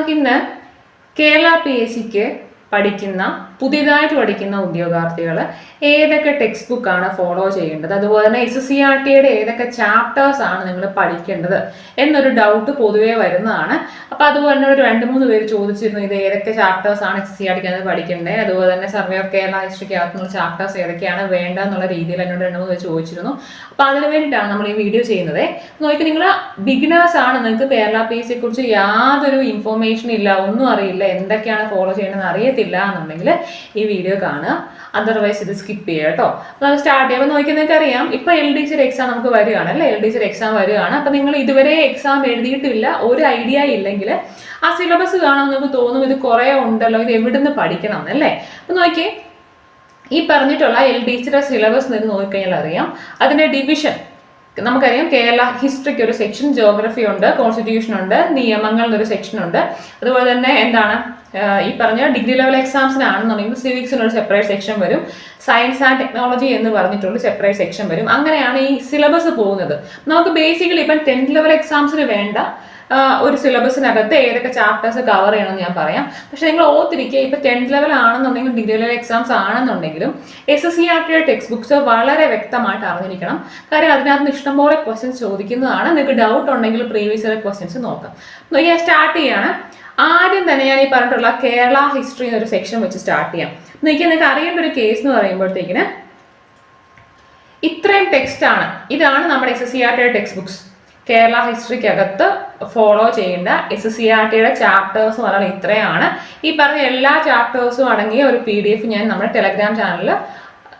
നമുക്ക് ഇന്ന് Kerala P S സിക്ക് പഠിക്കുന്ന പുതിയതായിട്ട് പഠിക്കുന്ന ഉദ്യോഗാർത്ഥികൾ ഏതൊക്കെ ടെക്സ്റ്റ് ബുക്കാണ് ഫോളോ ചെയ്യേണ്ടത്? അതുപോലെ തന്നെ എസ് സി ആർ ടിയുടെ ഏതൊക്കെ ചാപ്റ്റേഴ്സ് ആണ് നിങ്ങൾ പഠിക്കേണ്ടത് എന്നൊരു ഡൗട്ട് പൊതുവേ വരുന്നതാണ്. അപ്പോൾ അതുപോലെ തന്നെ ഒരു രണ്ട് മൂന്ന് പേര് ചോദിച്ചിരുന്നു ഇത് ഏതൊക്കെ ചാപ്റ്റേഴ്സ് ആണ് എസ് സി ആർ ടിക്ക് പഠിക്കേണ്ടത്? അതുപോലെ തന്നെ സർവേ ഓഫ് കേരള ഹിസ്റ്ററിക്ക് ചാപ്റ്റേഴ്സ് ഏതൊക്കെയാണ് വേണ്ടത് എന്നുള്ള രീതിയിൽ എന്നോട് രണ്ട് മൂന്ന് പേര് ചോദിച്ചിരുന്നു. അപ്പോൾ അതിന് വേണ്ടിയിട്ടാണ് നമ്മൾ ഈ വീഡിയോ ചെയ്യുന്നത്. നോക്കി നിങ്ങൾ ബിഗിനേഴ്സ് ആണ്. നിങ്ങൾക്ക് കേരള പി എസ് സിയെ കുറിച്ച് യാതൊരു ഇൻഫോർമേഷൻ ഇല്ല ഒന്നും അറിയില്ല എന്തൊക്കെയാണ് ഫോളോ ചെയ്യേണ്ടതെന്ന് അറിയത്തില്ല എന്നുണ്ടെങ്കിൽ ഈ വീഡിയോ കാണുക. അതർവൈസ് ഇത് സ്കിപ്പ് ചെയ്യുക കേട്ടോ. നമ്മൾ സ്റ്റാർട്ട് ചെയ്യുമ്പോൾ നോക്കി നിങ്ങൾക്ക് അറിയാം ഇപ്പൊ എൽ ഡി സിയുടെ എക്സാം നമുക്ക് വരികയാണ് അല്ലേ? എൽ ഡി സിയുടെ എക്സാം വരികയാണ്. അപ്പൊ നിങ്ങൾ ഇതുവരെ എക്സാം എഴുതിയിട്ടില്ല. ഒരു ഐഡിയ ഇല്ലെങ്കിൽ ആ സിലബസ് കാണാൻ നമുക്ക് തോന്നും ഇത് കുറേ ഉണ്ടല്ലോ ഇത് എവിടുന്ന് പഠിക്കണം എന്നല്ലേ അപ്പൊ നോക്കിയേ. ഈ പറഞ്ഞിട്ടുള്ള എൽ ഡി സിയുടെ സിലബസ് നിങ്ങൾക്ക് നോക്കിക്കഴിഞ്ഞാൽ അറിയാം. അതിന്റെ ഡിവിഷൻ നമുക്കറിയാം കേരള ഹിസ്റ്ററിക്ക് ഒരു സെക്ഷൻ ജോഗ്രഫി ഉണ്ട് കോൺസ്റ്റിറ്റ്യൂഷൻ ഉണ്ട് നിയമങ്ങൾ എന്നൊരു സെക്ഷൻ ഉണ്ട്. അതുപോലെ തന്നെ എന്താണ് ഈ പറഞ്ഞ ഡിഗ്രി ലെവൽ എക്സാംസിനാണെന്നുണ്ടെങ്കിൽ സിവിക്സിന് ഒരു സെപ്പറേറ്റ് സെക്ഷൻ വരും. സയൻസ് ആൻഡ് ടെക്നോളജി എന്ന് പറഞ്ഞിട്ടുള്ള സെപ്പറേറ്റ് സെക്ഷൻ വരും. അങ്ങനെയാണ് ഈ സിലബസ് പോകുന്നത്. നമുക്ക് ബേസിക്കലി ഇപ്പം ടെൻത്ത് ലെവൽ എക്സാംസിന് വേണ്ട ഒരു സിലബസിനകത്ത് ഏതൊക്കെ ചാപ്റ്റേഴ്സ് കവർ ചെയ്യണമെന്ന് ഞാൻ പറയാം. പക്ഷെ നിങ്ങൾ ഓർത്തിരിക്കുക ഇപ്പൊ ടെൻത്ത് ലെവൽ ആണെന്നുണ്ടെങ്കിലും ഡിഗ്രി ലെവൽ എക്സാംസ് ആണെന്നുണ്ടെങ്കിലും എസ് എസ് സി ആർ ടിയുടെ ടെക്സ്റ്റ് ബുക്ക്സ് വളരെ വ്യക്തമായിട്ട് അറിഞ്ഞിരിക്കണം. കാര്യം അതിനകത്ത് ഇഷ്ടംപോലെ ക്വസ്റ്റ്യൻസ് ചോദിക്കുന്നതാണ്. നിങ്ങൾക്ക് ഡൗട്ട് ഉണ്ടെങ്കിൽ പ്രീവിയസ് ഇയർ ക്വസ്റ്റ്യൻസ് നോക്കാം. നോക്കിയാൽ സ്റ്റാർട്ട് ചെയ്യാണ്. ആദ്യം തന്നെ ഞാൻ ഈ പറഞ്ഞിട്ടുള്ള കേരള ഹിസ്റ്ററി എന്നൊരു സെക്ഷൻ വെച്ച് സ്റ്റാർട്ട് ചെയ്യാം. നിങ്ങൾക്ക് നിങ്ങൾക്ക് അറിയേണ്ട ഒരു കേസ് എന്ന് പറയുമ്പോഴത്തേക്കിന് ഇത്രയും ടെക്സ്റ്റ് ആണ്. ഇതാണ് നമ്മുടെ എസ് എസ് സി ആർ ടിയുടെ ടെക്സ്റ്റ് ബുക്സ് കേരള ഹിസ്റ്ററിക്കകത്ത് ഫോളോ ചെയ്യേണ്ട എസ് സി ആർ ടിയുടെ ചാപ്റ്റേഴ്സ് എന്ന് പറഞ്ഞാൽ ഇത്രയാണ്. ഈ പറഞ്ഞ എല്ലാ ചാപ്റ്റേഴ്സും അടങ്ങിയ ഒരു പി ഡി എഫ് ഞാൻ നമ്മുടെ ടെലഗ്രാം ചാനലിൽ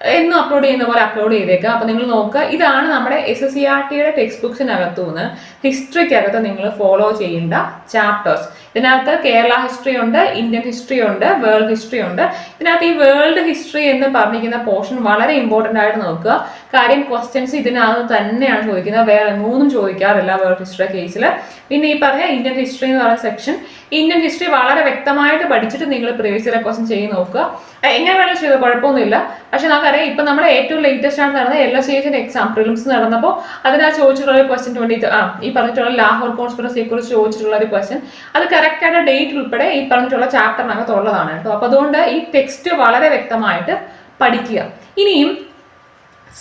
എന്നും അപ്ലോഡ് ചെയ്യുന്ന പോലെ അപ്ലോഡ് ചെയ്തേക്കാം. അപ്പോൾ നിങ്ങൾ നോക്കുക ഇതാണ് നമ്മുടെ എസ് എസ് സി ആർ ടിയുടെ ടെക്സ്റ്റ് ബുക്സിനകത്തു നിന്ന് ഹിസ്റ്ററിക്കകത്ത് നിങ്ങൾ ഫോളോ ചെയ്യേണ്ട ചാപ്റ്റേഴ്സ് ഇതിനകത്ത് കേരള ഹിസ്റ്ററി ഉണ്ട് ഇന്ത്യൻ ഹിസ്റ്ററി ഉണ്ട് വേൾഡ് ഹിസ്റ്ററി ഉണ്ട്. ഇതിനകത്ത് ഈ വേൾഡ് ഹിസ്റ്ററി എന്ന് പറഞ്ഞിരിക്കുന്ന പോർഷൻ വളരെ ഇമ്പോർട്ടന്റ് ആയിട്ട് നോക്കുക. കാര്യം ക്വസ്റ്റ്യൻസ് ഇതിനകത്ത് തന്നെയാണ് ചോദിക്കുന്നത്. വേറെ മൂന്നും ചോദിക്കാറില്ല വേൾഡ് ഹിസ്റ്ററി കേസിൽ പിന്നെ ഈ പറഞ്ഞ ഇന്ത്യൻ ഹിസ്റ്ററി എന്ന് പറയുന്ന സെക്ഷൻ ഇന്ത്യൻ ഹിസ്റ്ററി വളരെ വ്യക്തമായിട്ട് പഠിച്ചിട്ട് നിങ്ങൾ പ്രീവിയസ് ഇയർ ക്വസ്റ്റൻ ചെയ്ത് നോക്കുക. എങ്ങനെ വേണം ചെയ്ത് കുഴപ്പമൊന്നുമില്ല. പക്ഷെ നമുക്കറിയാം ഇപ്പൊ നമ്മുടെ ഏറ്റവും ലേറ്റസ്റ്റ് ആണ് നടന്നത് എൽ എസ് എച്ചിന്റെ എക്സാം പ്രിലിംസ് നടന്നപ്പോൾ അതിനാ ചോദിച്ചിട്ടുള്ള ഒരു ക്വസ്റ്റൻ ട്വന്റി ആ ഈ പറഞ്ഞിട്ടുള്ള ലാഹോർ കോൺസ്പിറസിയെ കുറിച്ച് ചോദിച്ചിട്ടുള്ള ഒരു ക്വസ്റ്റൻ അത് കറക്റ്റ് ആയിട്ട് ഡേറ്റ് ഉൾപ്പെടെ ഈ പറഞ്ഞിട്ടുള്ള ചാപ്റ്ററിനകത്ത് ഉള്ളതാണ് കേട്ടോ. അപ്പൊ അതുകൊണ്ട് ഈ ടെക്സ്റ്റ് വളരെ വ്യക്തമായിട്ട് പഠിക്കുക. ഇനിയും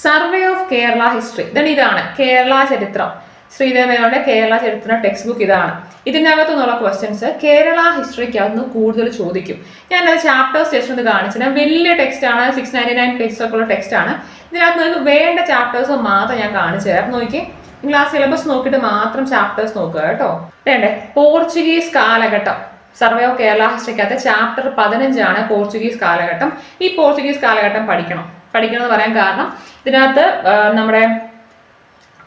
സർവേ ഓഫ് കേരള ഹിസ്റ്ററി ഇതാണ് ഇതാണ് കേരള ചരിത്രം. ശ്രീദേവയുടെ കേരള ചരിത്ര ടെക്സ്റ്റ് ബുക്ക് ഇതാണ്. ഇതിനകത്തു നിന്നുള്ള ക്വസ്റ്റ്യൻസ് കേരള ഹിസ്റ്ററിക്കകത്ത് കൂടുതൽ ചോദിക്കും. ഞാനത് ചാപ്റ്റേഴ്സ് ജസ്റ്റ് ഒന്ന് കാണിച്ചത് വലിയ ടെക്സ്റ്റ് ആണ്. സിക്സ് നയന്റി നയൻ പേജസ് ഒക്കെ ഉള്ള ടെക്സ്റ്റ് ആണ്. ഇതിനകത്ത് നിങ്ങൾക്ക് വേണ്ട ചാപ്റ്റേഴ്സ് മാത്രം ഞാൻ കാണിച്ചു തരാം. നോക്കി നിങ്ങൾ ആ സിലബസ് നോക്കിയിട്ട് മാത്രം ചാപ്റ്റേഴ്സ് നോക്കുക കേട്ടോ. വേണ്ടേ? പോർച്ചുഗീസ് കാലഘട്ടം. സർവേ ഓഫ് കേരള ഹിസ്റ്ററിക്കകത്ത് ചാപ്റ്റർ പതിനഞ്ചാണ് പോർച്ചുഗീസ് കാലഘട്ടം. ഈ പോർച്ചുഗീസ് കാലഘട്ടം പഠിക്കണം. പഠിക്കണം എന്ന് പറയാൻ കാരണം ഇതിനകത്ത് നമ്മുടെ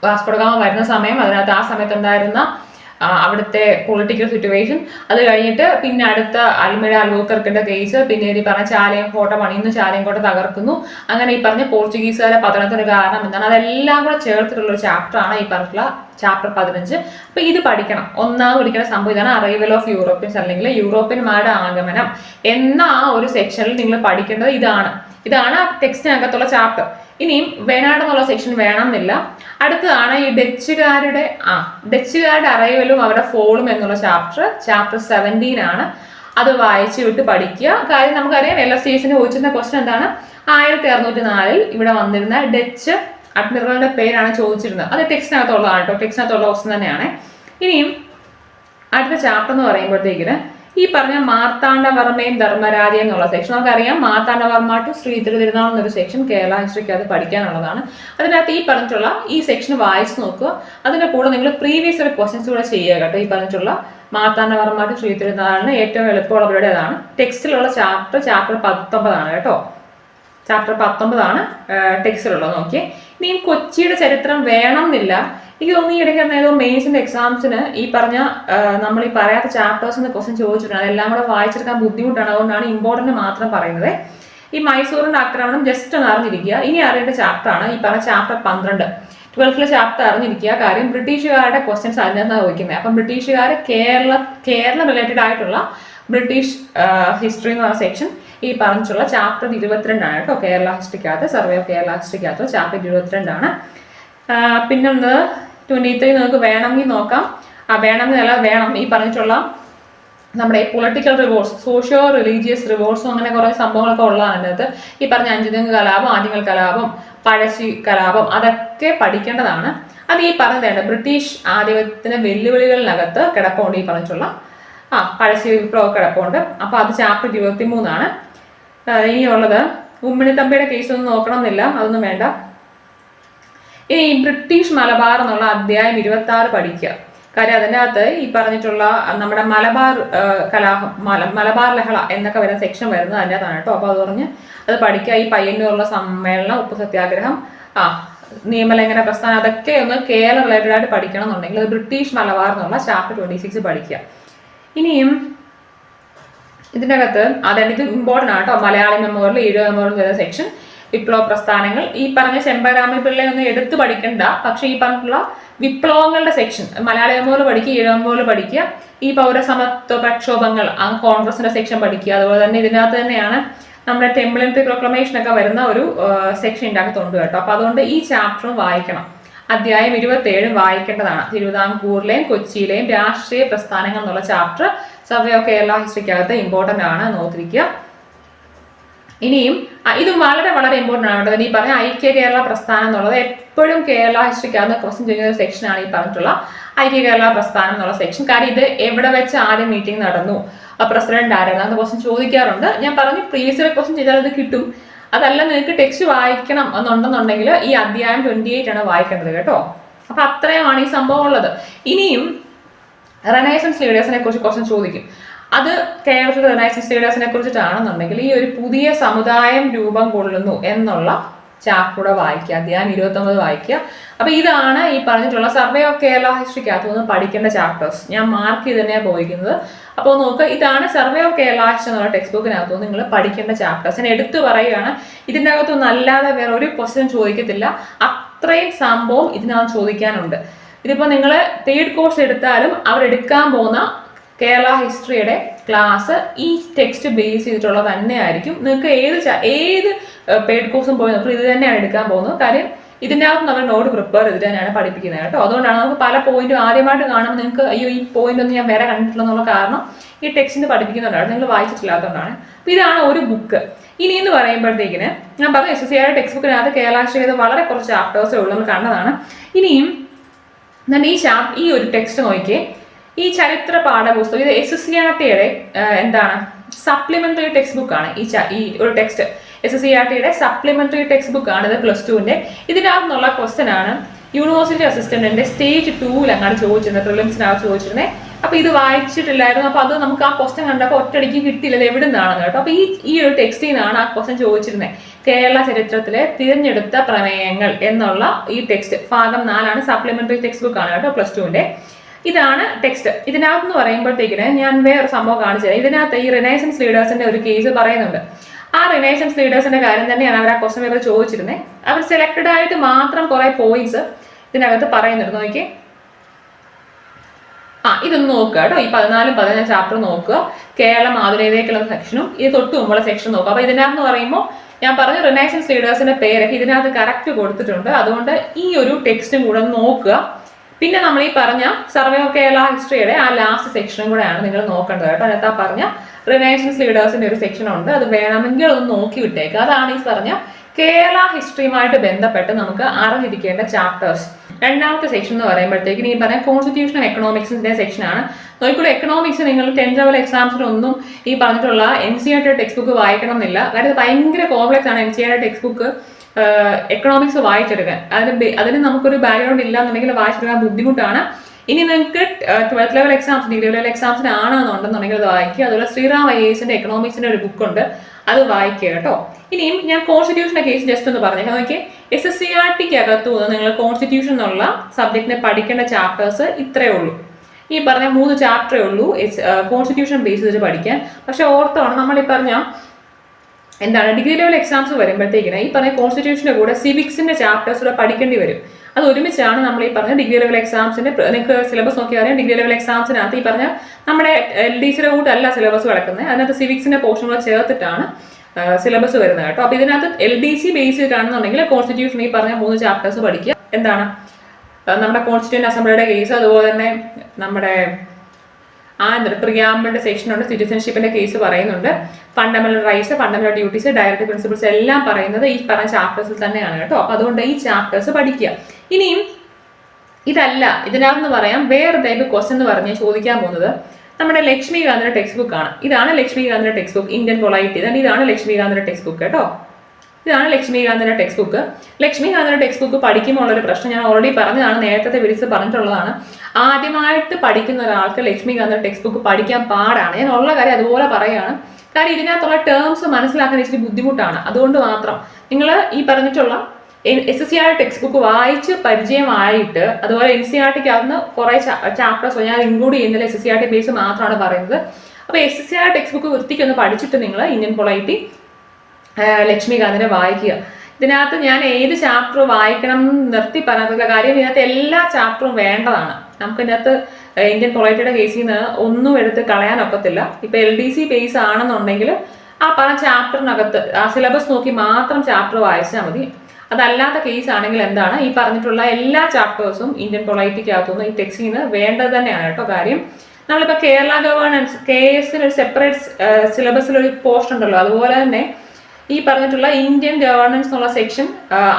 വാസ്കോഡഗാമ വരുന്ന സമയം അതിനകത്ത് ആ സമയത്ത് ഉണ്ടായിരുന്ന അവിടുത്തെ പൊളിറ്റിക്കൽ സിറ്റുവേഷൻ അത് കഴിഞ്ഞിട്ട് പിന്നെ അടുത്ത അൽമിഴ അൽവൂക്കർക്കിന്റെ കേസ് പിന്നെ ഈ പറഞ്ഞ ചാലയം കോട്ട പണിയുന്നു ചാലയം കോട്ട തകർക്കുന്നു. അങ്ങനെ ഈ പറഞ്ഞ പോർച്ചുഗീസുകാരെ പതനത്തിന് കാരണം എന്താണ്? അതെല്ലാം കൂടെ ചേർത്തിട്ടുള്ള ഒരു ചാപ്റ്ററാണ് ഈ പറഞ്ഞിട്ടുള്ള ചാപ്റ്റർ പതിനഞ്ച്. അപ്പൊ ഇത് പഠിക്കണം. ഒന്നാമത് പഠിക്കുന്ന സംഭവം ഇതാണ് അറൈവൽ ഓഫ് യൂറോപ്യൻസ് അല്ലെങ്കിൽ യൂറോപ്യന്മാരുടെ ആഗമനം. എന്ന ആ ഒരു സെക്ഷനിൽ നിങ്ങൾ പഠിക്കേണ്ടത് ഇതാണ്. ഇതാണ് ആ ടെക്സ്റ്റിനകത്തുള്ള ചാപ്റ്റർ ഇനിയും വേണാടെന്നുള്ള സെക്ഷൻ വേണമെന്നില്ല. അടുത്തതാണ് ഈ ഡച്ചുകാരുടെ ആ ഡച്ചുകാരുടെ അറൈവലും അവരുടെ ഫോളും എന്നുള്ള ചാപ്റ്റർ ചാപ്റ്റർ സെവന്റീൻ ആണ്. അത് വായിച്ചു വിട്ട് പഠിക്കുക. കാര്യം നമുക്കറിയാം എൽ എസ് ചോദിച്ചിരുന്ന ക്വസ്റ്റൻ എന്താണ്? ആയിരത്തി അറുന്നൂറ്റി നാലിൽ ഇവിടെ വന്നിരുന്ന ഡച്ച് അഡ്മിറലുടെ പേരാണ് ചോദിച്ചിരുന്നത്. അത് ടെക്സ്റ്റിനകത്തുള്ളതാണ് കേട്ടോ. ടെക്സ്റ്റിനകത്തുള്ള ക്വസ്റ്റൻ തന്നെയാണ്. ഇനിയും അടുത്ത ചാപ്റ്റർ എന്ന് പറയുമ്പോഴത്തേക്കിന് ഈ പറഞ്ഞ മാർത്താണ്ഡവർമ്മയും ധർമ്മരാജയും എന്നുള്ള സെക്ഷൻ നമുക്കറിയാം മാർത്താണ്ഡവർമ്മ ടു ശ്രീ തിരുനാൾ എന്നൊരു സെക്ഷൻ കേരള ഹിസ്റ്ററിക്ക് അത് പഠിക്കാനുള്ളതാണ്. അതിനകത്ത് ഈ പറഞ്ഞിട്ടുള്ള ഈ സെക്ഷൻ വായിച്ചു നോക്കുക. അതിന്റെ കൂടെ നിങ്ങൾ പ്രീവിയസ് ഒരു ക്വസ്റ്റ്യൻസ് കൂടെ ചെയ്യുക കേട്ടോ. ഈ പറഞ്ഞിട്ടുള്ള മാർത്താണ്ഡവർമ്മ ടു ശ്രീ തിരുനാളിന് ഏറ്റവും എളുപ്പമുള്ള പരിപാടി അതാണ് ടെക്സ്റ്റിലുള്ള ചാപ്റ്റർ ചാപ്റ്റർ പത്തൊമ്പതാണ് കേട്ടോ. ചാപ്റ്റർ പത്തൊമ്പതാണ് ടെക്സ്റ്റിലുള്ളത് നോക്കിയേ. ഇനിയും കൊച്ചിയുടെ ചരിത്രം വേണം എന്നില്ല എനിക്ക് തോന്നുന്നു ഈ ഇടയ്ക്ക് ഏതോ മെയിൻസിന്റെ എക്സാംസിന് ഈ പറഞ്ഞ നമ്മൾ ഈ പറയാത്ത ചാപ്റ്റേഴ്സിന്റെ ക്വസ്റ്റൻ ചോദിച്ചിട്ടുണ്ട്. അതെല്ലാം കൂടെ വായിച്ചെടുക്കാൻ ബുദ്ധിമുട്ടാണ്. അതുകൊണ്ടാണ് ഇമ്പോർട്ടന്റ് മാത്രം പറയുന്നത്. ഈ മൈസൂറിന്റെ ആക്രമണം ജസ്റ്റ് ഒന്ന് അറിഞ്ഞിരിക്കുക. ഇനി അറിയേണ്ട ചാപ്റ്റർ ആണ്. ഈ പറഞ്ഞ ചാപ്റ്റർ പന്ത്രണ്ട്. ട്വൽത്തിലെ ചാപ്റ്റർ അറിഞ്ഞിരിക്കുക. കാര്യം ബ്രിട്ടീഷുകാരുടെ ക്വസ്റ്റ്യൻസ് അതിനകത്താണ് ചോദിക്കുന്നത്. അപ്പം ബ്രിട്ടീഷുകാർ കേരള കേരള റിലേറ്റഡ് ആയിട്ടുള്ള ബ്രിട്ടീഷ് ഹിസ്റ്ററി എന്ന് പറഞ്ഞ സെക്ഷൻ ഈ പറഞ്ഞിട്ടുള്ള ചാപ്റ്റർ ഇരുപത്തിരണ്ടാണ് കേട്ടോ. കേരള ഹിസ്റ്ററിക്കകത്ത് സർവേ ഓഫ് കേരള ഹിസ്റ്ററിക്കകത്ത് ചാപ്റ്റർ ഇരുപത്തിരണ്ടാണ്. പിന്നൊന്ന് ട്വന്റി ത്രീ നിങ്ങൾക്ക് വേണമെങ്കിൽ നോക്കാം. ആ വേണമെങ്കിൽ അല്ല വേണം. ഈ പറഞ്ഞിട്ടുള്ള നമ്മുടെ പൊളിറ്റിക്കൽ റിവോർട്സ് സോഷ്യോ റിലീജിയസ് റിവോർട്സും അങ്ങനെ കുറേ സംഭവങ്ങളൊക്കെ ഉള്ളതാണ് അതിനകത്ത് ഈ പറഞ്ഞ അഞ്ചുതെങ്ങ് കലാപം ആദ്യങ്ങൾ കലാപം പഴശ്ശി കലാപം അതൊക്കെ പഠിക്കേണ്ടതാണ്. അത് ഈ പറഞ്ഞതാണ് ബ്രിട്ടീഷ് ആധിപത്യത്തിന് വെല്ലുവിളികളിനകത്ത് കിടപ്പുണ്ട് ഈ പറഞ്ഞിട്ടുള്ള. ആ പഴശ്ശി വിപ്ലവം കിടപ്പുണ്ട്. അപ്പോൾ അത് ചാപ്റ്റർ ഇരുപത്തി മൂന്നാണ് ഇനിയുള്ളത് ഉമ്മിണിത്തമ്പിയുടെ കേസൊന്നും നോക്കണമെന്നില്ല അതൊന്നും വേണ്ട. ഇനി ബ്രിട്ടീഷ് മലബാർ എന്നുള്ള അധ്യായം ഇരുപത്തി ആറ് പഠിക്കുക. കാര്യം അതിനകത്ത് ഈ പറഞ്ഞിട്ടുള്ള നമ്മുടെ മലബാർ കലാഹം മല മലബാർ ലഹള എന്നൊക്കെ വരുന്ന സെക്ഷൻ വരുന്നത് അതിന്റെ അകത്താണ് കേട്ടോ. അപ്പോൾ അത് പറഞ്ഞ് അത് പഠിക്കുക. ഈ പയ്യന്നൂരുള്ള സമ്മേളനം ഉപ്പ് സത്യാഗ്രഹം ആ നിയമലംഘന പ്രസ്ഥാനം അതൊക്കെ ഒന്ന് കേരള റിലേറ്റഡ് ആയിട്ട് പഠിക്കണം എന്നുണ്ടെങ്കിൽ അത് ബ്രിട്ടീഷ് മലബാർ എന്നുള്ള ചാപ്റ്റർ ട്വന്റി സിക്സ് പഠിക്കുക. ഇനിയും ഇതിനകത്ത് അതായത് ഇത് ഇമ്പോർട്ടന്റ് ആണ് കേട്ടോ. മലയാളി മെമ്മോറിയൽ ഈഴോ മെമ്മോറിയൽ വരുന്ന സെക്ഷൻ വിപ്ലവ പ്രസ്ഥാനങ്ങൾ ഈ പറഞ്ഞ ചെമ്പരാമി പിള്ളയെ ഒന്നും എടുത്തു പഠിക്കണ്ട. പക്ഷേ ഈ പറഞ്ഞിട്ടുള്ള വിപ്ലവങ്ങളുടെ സെക്ഷൻ മലയാളം പോലെ പഠിക്കുക ഈഴം പോലെ പഠിക്കുക ഈ പൗരസമത്വ പ്രക്ഷോഭങ്ങൾ ആ കോൺഗ്രസിന്റെ സെക്ഷൻ പഠിക്കുക അതുപോലെ തന്നെ ഇതിനകത്ത് തന്നെയാണ് നമ്മുടെ ടെമ്പിളിന്റെ പ്രൊക്ലമേഷൻ ഒക്കെ വരുന്ന ഒരു സെക്ഷൻ ഇതിന്റെ അകത്തുണ്ട് കേട്ടോ. അപ്പൊ അതുകൊണ്ട് ഈ ചാപ്റ്ററും വായിക്കണം. അധ്യായം ഇരുപത്തേഴും വായിക്കേണ്ടതാണ്. തിരുവിതാംകൂറിലെയും കൊച്ചിയിലെയും രാഷ്ട്രീയ പ്രസ്ഥാനങ്ങൾ എന്നുള്ള ചാപ്റ്റർ സർവേ ഓഫ് കേരള ഹിസ്റ്ററിക്കകത്ത് ഇമ്പോർട്ടന്റ് ആണ്. നോക്കിയിരിക്കുക. ഇനിയും ഇതും വളരെ വളരെ ഇമ്പോർട്ടന്റ് ആണ് കേട്ടോ. ഈ പറഞ്ഞ ഐക്യ കേരള പ്രസ്ഥാനം എന്നുള്ളത് എപ്പോഴും കേരള ഹിസ്റ്ററിക്കാവുന്ന ക്വസ്റ്റ്യൻ ചെയ്യുന്ന ഒരു സെക്ഷനാണ് ഈ പറഞ്ഞിട്ടുള്ള ഐക്യ കേരള പ്രസ്ഥാനം എന്നുള്ള സെക്ഷൻ കാര്യം ഇത് എവിടെ വെച്ച് ആദ്യം മീറ്റിംഗ് നടന്നു? പ്രസിഡന്റ് ആരാണ്? അത് ക്വസ്റ്റ്യൻ ചോദിക്കാറുണ്ട്. ഞാൻ പറഞ്ഞു പ്രീവിയസ് ഇയർ ക്വസ്റ്റ്യൻ ചെയ്താൽ അത് കിട്ടും. അതല്ല നിങ്ങൾക്ക് ടെക്സ്റ്റ് വായിക്കണം എന്നുണ്ടെന്നുണ്ടെങ്കിൽ ഈ അധ്യായം ട്വന്റി എയ്റ്റ് ആണ് വായിക്കേണ്ടത് കേട്ടോ. അപ്പൊ അത്രയുമാണ് ഈ സംഭവം ഉള്ളത്. ഇനിയും റെനൈസൻസ് ലീഡേഴ്സിനെ കുറിച്ച് ക്വസ്റ്റ്യൻ ചോദിക്കും. അത് കേരളത്തിലെ റിലയൻസ് സ്റ്റേഡേഴ്സിനെ കുറിച്ചിട്ടാണെന്നുണ്ടെങ്കിൽ ഈ ഒരു പുതിയ സമുദായം രൂപം കൊള്ളുന്നു എന്നുള്ള ചാപ്റ്ററുടെ വായിക്കുക അധ്യായം ഇരുപത്തൊമ്പത് വായിക്കുക. അപ്പൊ ഇതാണ് ഈ പറഞ്ഞിട്ടുള്ള സർവേ ഓഫ് കേരള ഹിസ്റ്ററിക്കകത്ത് നിന്ന് പഠിക്കേണ്ട ചാപ്റ്റേഴ്സ്. ഞാൻ മാർക്ക് ചെയ്ത് തന്നെയാണ് പോയിരിക്കുന്നത് അപ്പോൾ നോക്കുക ഇതാണ് സർവേ ഓഫ് കേരള ഹിസ്റ്ററി എന്നുള്ള ടെക്സ്റ്റ് ബുക്കിനകത്ത് നിങ്ങൾ പഠിക്കേണ്ട ചാപ്റ്റേഴ്സ്. ഞാൻ എടുത്തു പറയുകയാണ് ഇതിന്റെ അകത്തൊന്നും അല്ലാതെ വേറെ ഒരു ക്വസ്റ്റ്യൻ ചോദിക്കത്തില്ല. അത്രയും സംഭവം ഇതിനകത്ത് ചോദിക്കാനുണ്ട്. ഇതിപ്പോൾ നിങ്ങൾ തേർഡ് കോഴ്സ് എടുത്താലും അവരെടുക്കാൻ പോകുന്ന കേരള ഹിസ്റ്ററിയുടെ ക്ലാസ് ഈ ടെക്സ്റ്റ് ബേസ് ചെയ്തിട്ടുള്ള തന്നെയായിരിക്കും. നിങ്ങൾക്ക് ഏത് ഏത് പേഡ് കോഴ്സും പോയി നോക്കും ഇത് തന്നെയാണ് എടുക്കാൻ പോകുന്നത്. കാര്യം ഇതിനകത്ത് നമ്മൾ നോട്ട് പ്രിപ്പയർ ചെയ്തിട്ട് തന്നെയാണ് പഠിപ്പിക്കുന്നത് കേട്ടോ. അതുകൊണ്ടാണ് നമുക്ക് പല പോയിന്റും ആദ്യമായിട്ട് കാണുമ്പോൾ നിങ്ങൾക്ക് അയ്യോ ഈ പോയിന്റ് ഒന്നും ഞാൻ വേറെ കണ്ടിട്ടില്ല എന്നുള്ള കാരണം ഈ ടെക്സ്റ്റിന് പഠിപ്പിക്കുന്നുണ്ടാണ് നിങ്ങൾ വായിച്ചിട്ടില്ലാത്തതുകൊണ്ടാണ്. അപ്പോൾ ഇതാണ് ഒരു ബുക്ക് ഇനി എന്ന് പറയുമ്പോഴത്തേക്കിന് ഞാൻ പറഞ്ഞു S S C R text ബുക്കിനകത്ത് Kerala ഹിസ്റ്ററിയുടെ വളരെ കുറച്ച് ചാപ്റ്റേഴ്സേ ഉള്ളൂ നമ്മൾ കണ്ടതാണ്. ഇനിയും ഞാൻ ഈ ചാപ് ഈ ഒരു ടെക്സ്റ്റ് നോക്കിയേ ഈ ചരിത്ര പാഠപുസ്തകം ഇത് എസ് സി ആർ ടിയുടെ എന്താണ് സപ്ലിമെന്ററി ടെക്സ്റ്റ് ബുക്കാണ് ഈ ഈ ഒരു ടെക്സ്റ്റ് എസ് സി ആർ ടിയുടെ സപ്ലിമെന്ററി ടെക്സ്റ്റ് ബുക്കാണ് ഇത് പ്ലസ് ടുവിന്റെ ഇതിനകത്തുനിന്നുള്ള ക്വസ്റ്റൻ ആണ് യൂണിവേഴ്സിറ്റി അസിസ്റ്റന്റിന്റെ സ്റ്റേജ് ടൂവിൽ അങ്ങനെ ചോദിച്ചിരുന്നത് പ്രിലിംസിനകത്ത് ചോദിച്ചിരുന്നത് അപ്പൊ ഇത് വായിച്ചിട്ടില്ലായിരുന്നു. അപ്പൊ അത് നമുക്ക് ആ ക്വസ്റ്റൻ കണ്ടപ്പോൾ ഒറ്റയടിക്ക് കിട്ടില്ല അത് എവിടെ നിന്നാണെന്ന് കേട്ടോ. അപ്പൊ ഈ ഈ ഒരു ടെക്സ്റ്റിൽ നിന്നാണ് ആ ക്വസ്റ്റൻ ചോദിച്ചിരുന്നത് കേരള ചരിത്രത്തിലെ തിരഞ്ഞെടുത്ത പ്രമേയങ്ങൾ എന്നുള്ള ഈ ടെക്സ്റ്റ് ഭാഗം നാലാണ് സപ്ലിമെന്ററി ടെക്സ്റ്റ് ബുക്കാണ് കേട്ടോ പ്ലസ് ടുവിന്റെ ഇതാണ് ടെക്സ്റ്റ് ഇതിനകത്ത് എന്ന് പറയുമ്പോഴത്തേക്കിന് ഞാൻ വേറെ സംഭവം കാണിച്ചു തരാം ഇതിനകത്ത് ഈ റിനേഷൻസ് ലീഡേഴ്സിന്റെ ഒരു കേസ് പറയുന്നുണ്ട്. ആ റിനേഷൻസ് ലീഡേഴ്സിന്റെ കാര്യം തന്നെയാണ് അവർ ആ ക്വസ്റ്റൻ പേപ്പർ ചോദിച്ചിരുന്നത് അവർ സെലക്ടഡ് ആയിട്ട് മാത്രം കുറെ പോയിന്റ്സ് ഇതിനകത്ത് പറയുന്നുണ്ട്. നോക്കി ആ ഇതൊന്ന് നോക്കുക കേട്ടോ. ഈ പതിനാലും പതിനഞ്ച് ചാപ്റ്റർ നോക്കുക. കേരളം ആധുനികതയ്ക്കുള്ള സെക്ഷനും ഇത് തൊട്ട് മുമ്പുള്ള സെക്ഷൻ നോക്കുക. അപ്പൊ ഇതിനകത്ത് പറയുമ്പോൾ ഞാൻ പറഞ്ഞു റിനേഷൻസ് ലീഡേഴ്സിന്റെ പേരൊക്കെ ഇതിനകത്ത് കറക്റ്റ് കൊടുത്തിട്ടുണ്ട്. അതുകൊണ്ട് ഈ ഒരു ടെക്സ്റ്റും കൂടെ നോക്കുക. പിന്നെ നമ്മൾ ഈ പറഞ്ഞ സർവേ ഓഫ് കേരള ഹിസ്റ്ററിയുടെ ആ ലാസ്റ്റ് സെക്ഷനും കൂടെയാണ് നിങ്ങൾ നോക്കേണ്ടത് കേട്ടോ. അതിനകത്ത് പറഞ്ഞ റിനൈസൻസ് ലീഡേഴ്സിന്റെ ഒരു സെക്ഷൻ ഉണ്ട്. അത് വേണമെങ്കിൽ ഒന്ന് നോക്കി വിട്ടേക്കുക അതാണ് ഈ പറഞ്ഞ കേരള ഹിസ്റ്ററിയുമായിട്ട് ബന്ധപ്പെട്ട് നമുക്ക് അറിഞ്ഞിരിക്കേണ്ട ചാപ്റ്റേഴ്സ് രണ്ടാമത്തെ സെക്ഷൻ എന്ന് പറയുമ്പോഴത്തേക്കും ഈ പറഞ്ഞ കോൺസ്റ്റിറ്റ്യൂഷൻ എക്കണോമിക്സിന്റെ സെക്ഷനാണ് നോക്കിക്കൂടെ എക്കണോമിക്സ് നിങ്ങൾ ടെൻത്ത് ലെവൽ എക്സാംസിനൊന്നും ഈ പറഞ്ഞിട്ടുള്ള N C R text book വായിക്കണം എന്നില്ല കാര്യം ഭയങ്കര കോംപ്ലക്സ് ആണ് N C R text book economics വായിച്ചെടുക്കാൻ. അതിന് അതിന് നമുക്കൊരു ബാക്ക്ഗ്രൗണ്ട് ഇല്ല എന്നുണ്ടെങ്കിൽ വായിച്ചെടുക്കാൻ ബുദ്ധിമുട്ടാണ്. ഇനി നിങ്ങൾക്ക് twelfth level exams degree level എക്സാംസിന് ആണെന്നുണ്ടെന്നുണ്ടെങ്കിൽ അത് വായിക്കുക. അതുപോലെ ശ്രീറാം ഐ എക്കണോമിക്സിന്റെ ഒരു ബുക്ക് ഉണ്ട്. അത് വായിക്കുക കേട്ടോ. ഇനിയും ഞാൻ കോൺസ്റ്റിറ്റ്യൂഷന്റെ കേസ് ജസ്റ്റ് ഒന്ന് പറഞ്ഞേക്കാം. നോക്കിയേ. എസ് എസ് സി ആർ ടിക്ക് അകത്തു നിന്ന് നിങ്ങൾ കോൺസ്റ്റിറ്റ്യൂഷൻ എന്നുള്ള സബ്ജക്റ്റിനെ പഠിക്കേണ്ട ചാപ്റ്റേഴ്സ് ഇത്രയേ ഉള്ളൂ. ഈ പറഞ്ഞ മൂന്ന് ചാപ്റ്ററേ ഉള്ളൂ. കോൺസ്റ്റിറ്റ്യൂഷൻ ബേസ് ചെയ്തിട്ട് പഠിക്കാൻ. പക്ഷെ ഓർത്തോണം നമ്മൾ ഈ പറഞ്ഞ എന്താണ് ഡിഗ്രി ലെവൽ എക്സാംസ് വരുമ്പോഴത്തേക്കിന് ഈ പറഞ്ഞ കോൺസ്റ്റിറ്റ്യൂഷന്റെ കൂടെ സിവിക്സിന്റെ ചാപ്റ്റേഴ്സ് കൂടെ പഠിക്കേണ്ടി വരും. അത് ഒരുമിച്ചാണ് നമ്മൾ ഈ പറഞ്ഞ ഡിഗ്രി ലെവൽ എക്സാംസിന്റെ നിങ്ങൾക്ക് സിലബസ് നോക്കി അറിയാം. ഡിഗ്രി ലെവൽ എക്സാംസിനകത്ത് ഈ പറഞ്ഞ നമ്മുടെ എൽ ഡി സിയുടെ കൂട്ടല്ല സിലബസ് കിടക്കുന്നത്. അതിനകത്ത് സിവിക്സിന്റെ പോർഷൻ കൂടെ ചേർത്തിട്ടാണ് സിലബസ് വരുന്നത് കേട്ടോ. അപ്പോൾ ഇതിനകത്ത് എൽ ഡി സി ബേസ് ചെയ്തിട്ടാണെന്നുണ്ടെങ്കിൽ കോൺസ്റ്റിറ്റ്യൂഷൻ ഈ പറഞ്ഞ മൂന്ന് ചാപ്റ്റേഴ്സ് പഠിക്കുക. എന്താണ്? നമ്മുടെ കോൺസ്റ്റിറ്റ്യൂന്റ് അസംബ്ലിയുടെ കേസ് അതുപോലെ തന്നെ നമ്മുടെ ആ എന്താ പ്രിയാമ്പിളുടെ സെക്ഷനുണ്ട് സിറ്റിസൺഷിപ്പിന്റെ കേസ് പറയുന്നുണ്ട്. Fundamental rights fundamental duties direct principles എല്ലാം പറയുന്നത് ഈ പറഞ്ഞ ചാപ്റ്റേഴ്സിൽ തന്നെയാണ് കേട്ടോ. അപ്പൊ അതുകൊണ്ട് ഈ ചാപ്റ്റേഴ്സ് പഠിക്കുക. ഇനിയും ഇതല്ല ഇതിനകത്ത് പറയാം വേറെ ടൈപ്പ് ക്വസ്റ്റൻ എന്ന് പറഞ്ഞ് ചോദിക്കാൻ പോകുന്നത് നമ്മുടെ ലക്ഷ്മികാന്തിന്റെ ടെക്സ്റ്റ് ബുക്ക് ആണ്. ഇതാണ് ലക്ഷ്മികാന്തിന്റെ ടെക്സ്റ്റ് ബുക്ക് ഇന്ത്യൻ പൊളൈറ്റി ഇതാണ് ലക്ഷ്മികാന്തിന്റെ ടെക്സ്റ്റ് ബുക്ക് കേട്ടോ. ഇതാണ് ലക്ഷ്മികാന്തിന്റെ ടെക്സ്റ്റ് ബുക്ക് ലക്ഷ്മികാന്തിന്റെ ടെക്സ്റ്റ് ബുക്ക് പഠിക്കുമ്പോൾ ഉള്ളൊരു പ്രശ്നം ഞാൻ ഓൾറെഡി പറഞ്ഞതാണ് നേരത്തെ വിളിച്ച് പറഞ്ഞിട്ടുള്ളതാണ്. ആദ്യമായിട്ട് പഠിക്കുന്ന ഒരാൾക്ക് ലക്ഷ്മികാന്തിന്റെ ടെക്സ്റ്റ് ബുക്ക് പഠിക്കാൻ പാടാണ്. ഞാൻ ഉള്ള കാര്യം അതുപോലെ പറയുകയാണ്. കാര്യം ഇതിനകത്തുള്ള ടേംസ് മനസ്സിലാക്കാൻ ഇച്ചിരി ബുദ്ധിമുട്ടാണ്. അതുകൊണ്ട് മാത്രം നിങ്ങൾ ഈ പറഞ്ഞിട്ടുള്ള S S C R text book വായിച്ച് പരിചയമായിട്ട് അതുപോലെ എൻ സി ആർ ടിക്ക് അന്ന് കുറെ ചാപ്റ്റേഴ്സ് ഞാൻ ഇൻക്ലൂഡ് ചെയ്യുന്നില്ല S S C R T base മാത്രമാണ് പറയുന്നത്. അപ്പോൾ S S C R text book വൃത്തിക്ക് ഒന്ന് പഠിച്ചിട്ട് നിങ്ങൾ ഇന്ത്യൻ പൊളൈറ്റി ലക്ഷ്മികാന്തിനെ വായിക്കുക. ഇതിനകത്ത് ഞാൻ ഏത് ചാപ്റ്റർ വായിക്കണം നിർത്തി പറയാനുള്ള കാര്യം ഇതിനകത്ത് എല്ലാ ചാപ്റ്ററും വേണ്ടതാണ്. നമുക്ക് ഇതിനകത്ത് ഇന്ത്യൻ പൊളൈറ്റിയുടെ കേസിൽ നിന്ന് ഒന്നും എടുത്ത് കളയാനൊക്കത്തില്ല ഇപ്പൊ എൽ ഡി സി ബേസ് ആണെന്നുണ്ടെങ്കിൽ ആ പല ചാപ്റ്ററിനകത്ത് ആ സിലബസ് നോക്കി മാത്രം ചാപ്റ്റർ വായിച്ചാൽ മതി. അതല്ലാത്ത കേസ് ആണെങ്കിൽ എന്താണ്? ഈ പറഞ്ഞിട്ടുള്ള എല്ലാ ചാപ്റ്റേഴ്സും ഇന്ത്യൻ പൊളൈറ്റിക്കകത്തുനിന്ന് ഈ ടെക്സ്റ്റിൽ നിന്ന് വേണ്ടത് തന്നെയാണ് കേട്ടോ കാര്യം. നമ്മളിപ്പോൾ കേരള ഗവേണൻസ് കെ എസിന് ഒരു സെപ്പറേറ്റ് സിലബസിൽ ഒരു പോസ്റ്റ് ഉണ്ടല്ലോ. അതുപോലെ തന്നെ ഈ പറഞ്ഞിട്ടുള്ള ഇന്ത്യൻ ഗവേണൻസ് എന്നുള്ള സെക്ഷൻ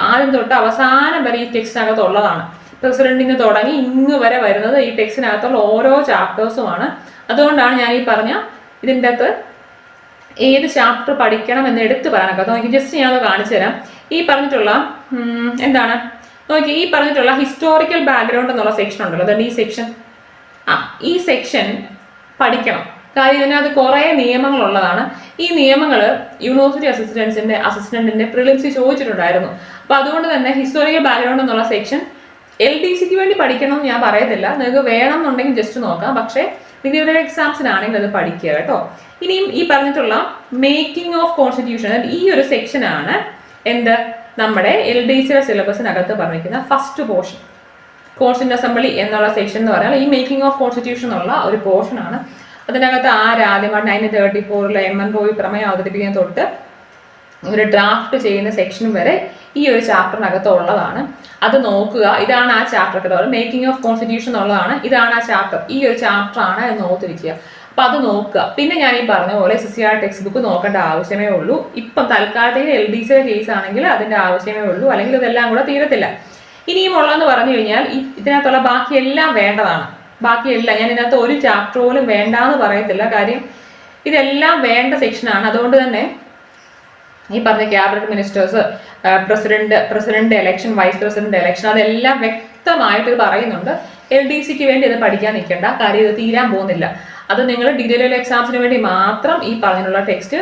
ആദ്യം തൊട്ട് അവസാനം വരെ ഈ ടെക്സ്റ്റിനകത്ത് ഉള്ളതാണ്. പ്രസിഡന്റിന് തുടങ്ങി ഇങ്ങ് വരെ വരുന്നത് ഈ ടെക്സ്റ്റിനകത്തുള്ള ഓരോ ചാപ്റ്റേഴ്സുമാണ് അതുകൊണ്ടാണ് ഞാൻ ഈ പറഞ്ഞ ഇതിന്റെ അകത്ത് ഏത് ചാപ്റ്റർ പഠിക്കണം എന്ന് എടുത്തു പറയാനൊക്കെ. നോക്കി ജസ്റ്റ് ഞാനത് കാണിച്ചു തരാം. ഈ പറഞ്ഞിട്ടുള്ള എന്താണ്? നോക്കി ഈ പറഞ്ഞിട്ടുള്ള ഹിസ്റ്റോറിക്കൽ ബാക്ക്ഗ്രൗണ്ട് എന്നുള്ള സെക്ഷൻ ഉണ്ടല്ലോ. അതാണ് ഈ സെക്ഷൻ ആ ഈ സെക്ഷൻ പഠിക്കണം. കാര്യം ഇതിനകത്ത് കുറേ നിയമങ്ങളുള്ളതാണ്. ഈ നിയമങ്ങൾ യൂണിവേഴ്സിറ്റി അസിസ്റ്റൻസിന്റെ അസിസ്റ്റന്റിന്റെ പ്രിലിംസി ചോദിച്ചിട്ടുണ്ടായിരുന്നു. അപ്പൊ അതുകൊണ്ട് തന്നെ ഹിസ്റ്റോറിക്കൽ ബാക്ക്ഗ്രൗണ്ട് എന്നുള്ള സെക്ഷൻ എൽ ഡി സിക്ക് വേണ്ടി പഠിക്കണം എന്ന് ഞാൻ പറയത്തില്ല. നിങ്ങൾക്ക് വേണം എന്നുണ്ടെങ്കിൽ ജസ്റ്റ് നോക്കാം. പക്ഷേ വിവിധ എക്സാംസിനാണെങ്കിൽ അത് പഠിക്കുക കേട്ടോ. ഇനിയും ഈ പറഞ്ഞിട്ടുള്ള മേക്കിംഗ് ഓഫ് കോൺസ്റ്റിറ്റ്യൂഷൻ ഈ ഒരു സെക്ഷനാണ് എന്ത്? നമ്മുടെ എൽ ഡി സിയുടെ സിലബസിനകത്ത് പറഞ്ഞിരിക്കുന്ന ഫസ്റ്റ് പോർഷൻ കോൺസ്റ്റിറ്റ്യൂഷൻ അസംബ്ലി എന്നുള്ള സെക്ഷൻ എന്ന് പറഞ്ഞാൽ ഈ മേക്കിംഗ് ഓഫ് കോൺസ്റ്റിറ്റ്യൂഷൻ എന്നുള്ള ഒരു പോർഷനാണ് അതിനകത്ത് ആരാദ്യമായിട്ട് നയന്റീൻ തേർട്ടി ഫോറിൽ എം എൻ റോയി പ്രമേയം അവതരിപ്പിക്കുന്ന തൊട്ട് ഒരു ഡ്രാഫ്റ്റ് ചെയ്യുന്ന സെക്ഷൻ വരെ ഈ ഒരു ചാപ്റ്ററിനകത്ത് ഉള്ളതാണ്. അത് നോക്കുക. ഇതാണ് ആ ചാപ്റ്റർ കേട്ടോ മേക്കിംഗ് ഓഫ് കോൺസ്റ്റിറ്റ്യൂഷൻ എന്നുള്ളതാണ്. ഇതാണ് ആ ചാപ്റ്റർ ഈ ഒരു ചാപ്റ്റർ ആണ് ഓർത്തിരിക്കുക അപ്പൊ അത് നോക്കുക. പിന്നെ ഞാൻ ഈ പറഞ്ഞ പോലെ S C R text book നോക്കേണ്ട ആവശ്യമേ ഉള്ളൂ. ഇപ്പം തൽക്കാലത്തേക്ക് എൽ ഡി സിയുടെ കേസ് ആണെങ്കിൽ അതിന്റെ ആവശ്യമേ ഉള്ളൂ. അല്ലെങ്കിൽ ഇതെല്ലാം കൂടെ തീരത്തില്ല. ഇനിയും ഉള്ളതെന്ന് പറഞ്ഞു കഴിഞ്ഞാൽ ഇതിനകത്തുള്ള ബാക്കി എല്ലാം വേണ്ടതാണ്. ബാക്കിയെല്ലാം ഞാൻ ഇതിനകത്ത് ഒരു ചാപ്റ്റർ പോലും വേണ്ട എന്ന് പറയത്തില്ല. കാര്യം ഇതെല്ലാം വേണ്ട സെക്ഷനാണ് അതുകൊണ്ട് തന്നെ ഈ പറഞ്ഞ cabinet ministers president president election vice president election അതെല്ലാം വ്യക്തമായിട്ട് പറയുന്നുണ്ട്. എൽ ഡി സിക്ക് വേണ്ടി ഇത് പഠിക്കാൻ നിൽക്കേണ്ട. കാര്യം ഇത് തീരാൻ പോകുന്നില്ല. അത് നിങ്ങൾ ഡിഗ്രി ലെവൽ എക്സാംസിന് വേണ്ടി മാത്രം ഈ പറഞ്ഞിട്ടുള്ള ടെക്സ്റ്റ്